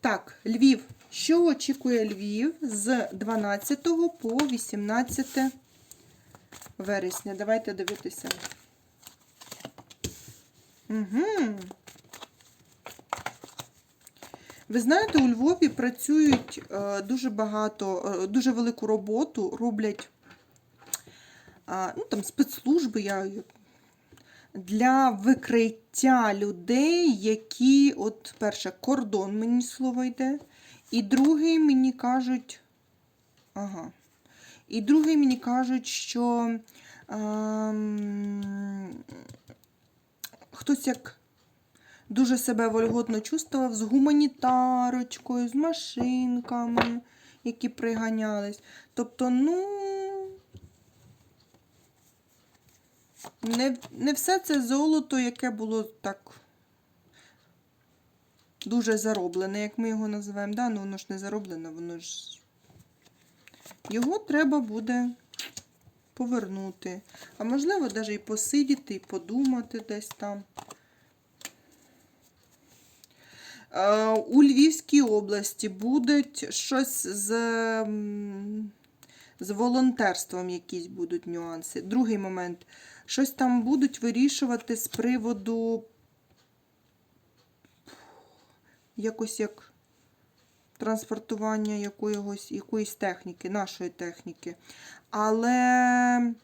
Так, Львів. Що очікує Львів з 12 по 18 вересня? Давайте дивитися. Угу. Ви знаєте, у Львові працюють е, дуже багато, е, дуже велику роботу роблять ну, там, спецслужби я, для викриття людей, які, от, перше, кордон мені слово йде, і другий мені кажуть, ага, і другий мені кажуть, що ем, хтось як дуже себе вольготно чувствував з гуманітарочкою, з машинками, які приганялись. Тобто, ну. Не, не все це золото, яке було так дуже зароблене, як ми його називаємо. Да? Ну, воно ж не зароблене, воно ж. Його треба буде повернути. А можливо, навіть і посидіти, і подумати десь там. У Львівській області будуть щось з, з волонтерством, якісь будуть нюанси. Другий момент. Щось там будуть вирішувати з приводу якось як транспортування якоїсь, якоїсь техніки, нашої техніки. Але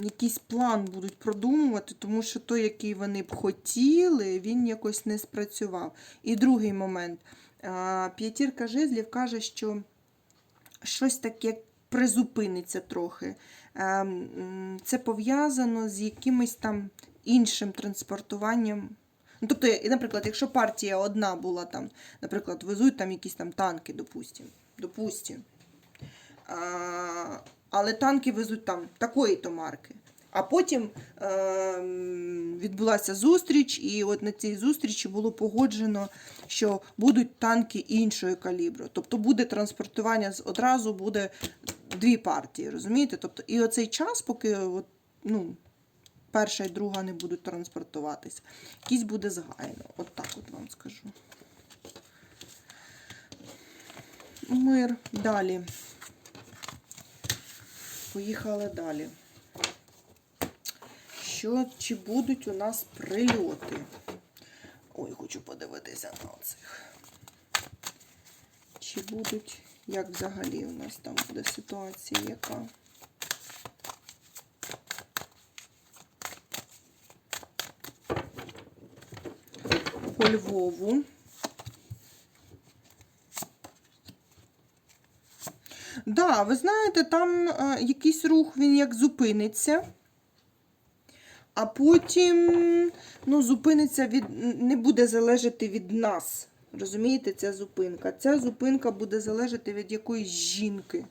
якийсь план будуть продумувати, тому що той, який вони б хотіли, він якось не спрацював. І другий момент. П'ятірка жезлів каже, що щось таке призупиниться трохи. Ем, Це пов'язано з якимось там іншим транспортуванням. Ну, тобто, наприклад, якщо партія одна була там, наприклад, везуть там якісь там танки, допустим, допустим. Але танки везуть там такої-то марки. А потім е, відбулася зустріч, і от на цій зустрічі було погоджено, що будуть танки іншого калібру. Тобто буде транспортування одразу буде дві партії, розумієте? Тобто, і оцей час, поки от, ну, перша і друга не будуть транспортуватися, якийсь буде згайно. От так от вам скажу. Мир. Далі. Поїхали далі. Що, чи будуть у нас прильоти? Ой, хочу подивитися на оцих. Чи будуть, як взагалі у нас там буде ситуація, яка? По Львову. Да, ви знаєте, там е, якийсь рух, він як зупиниться, а потім ну, зупиниться від, не буде залежати від нас. Розумієте, ця зупинка. Ця зупинка буде залежати від якоїсь жінки.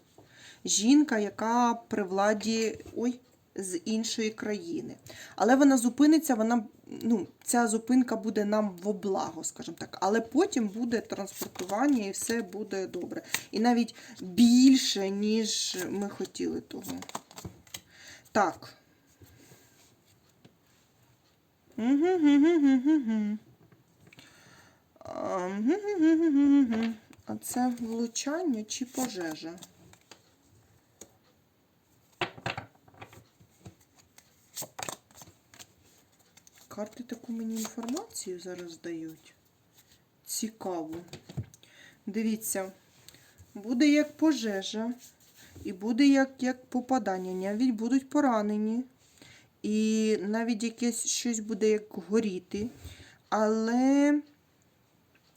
Жінка, яка при владі ой, з іншої країни. Але вона зупиниться, вона, ну, ця зупинка буде нам в облаго, скажімо так. Але потім буде транспортування і все буде добре. І навіть більше, ніж ми хотіли того. Так. Мгм-гм-гм-гм-гм. А, мгм-гм-гм-гм-гм. А це влучання чи пожежа? Карти таку мені інформацію зараз дають. Цікаво. Дивіться, буде як пожежа, і буде як, як попадання. Навіть будуть поранені. І навіть якесь щось буде як горіти. Але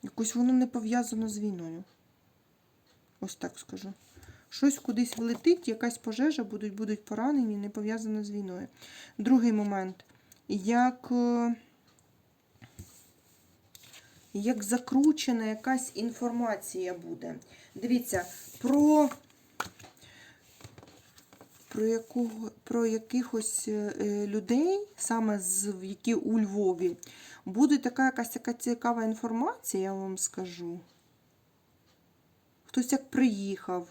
якось воно не пов'язано з війною. Ось так скажу. Щось кудись влетить, якась пожежа, будуть, будуть поранені, не пов'язано з війною. Другий момент. Як, е, як закручена якась інформація буде. Дивіться, про, про, якого, про якихось е, е, людей, саме з, які у Львові, буде така якась така цікава інформація, я вам скажу. Хтось як приїхав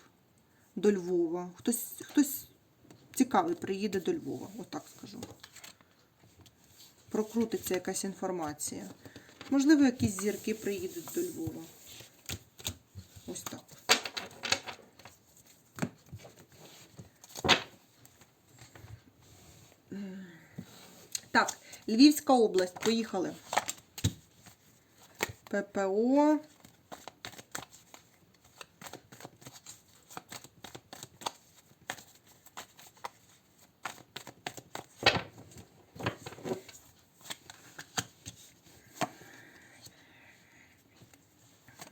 до Львова, хтось, хтось цікавий приїде до Львова, отак скажу. Прокрутиться якась інформація. Можливо, якісь зірки приїдуть до Львова. Львівська область. Поїхали. ППО.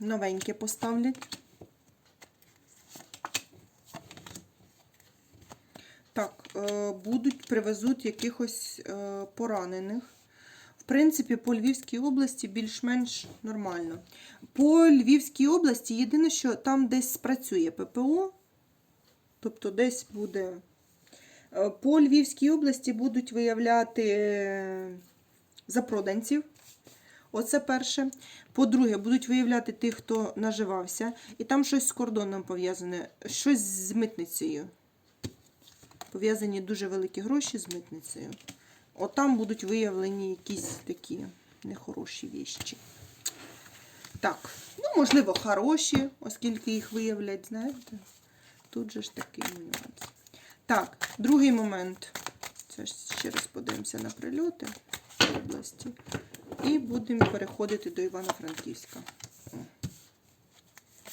Новеньке поставлять. Так, е, будуть, привезуть якихось е, поранених. В принципі, по Львівській області більш-менш нормально. По Львівській області єдине, що там десь спрацює ППО, тобто десь буде. Е, По Львівській області будуть виявляти е, запроданців. Оце перше. По-друге, будуть виявляти тих, хто наживався. І там щось з кордоном пов'язане, щось з митницею. Пов'язані дуже великі гроші з митницею. Отам будуть виявлені якісь такі нехороші віщі. Так, ну, можливо, хороші, оскільки їх виявлять, знаєте. Тут же ж такий нюанс. Так, другий момент. Це ж ще раз подивимося на прильоти в області. І будемо переходити до Івано-Франківська.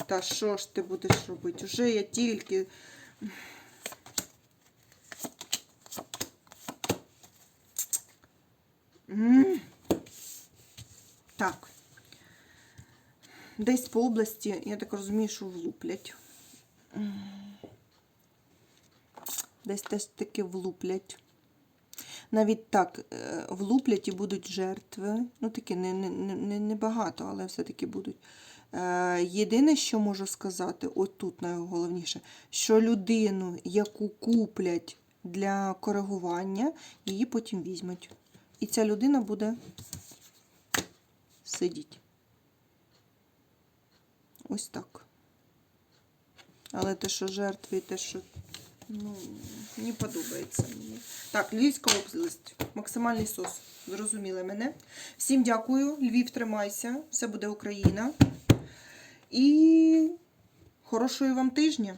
Та що ж ти будеш робити? Уже я тільки. Так. Десь по області, я так розумію, що влуплять. Десь теж таки влуплять. Навіть так, е, влуплять і будуть жертви. Ну, такі не, не, не, не- але все-таки будуть. Е, Єдине, що можу сказати, отут найголовніше, що людину, яку куплять для коригування, її потім візьмуть. І ця людина буде сидіти. Ось так. Але те, що жертви, те, що ну, не подобається мені. Так, Львівська область. Максимальний сос. Зрозуміли мене. Всім дякую. Львів, тримайся. Все буде Україна. І хорошої вам тижня.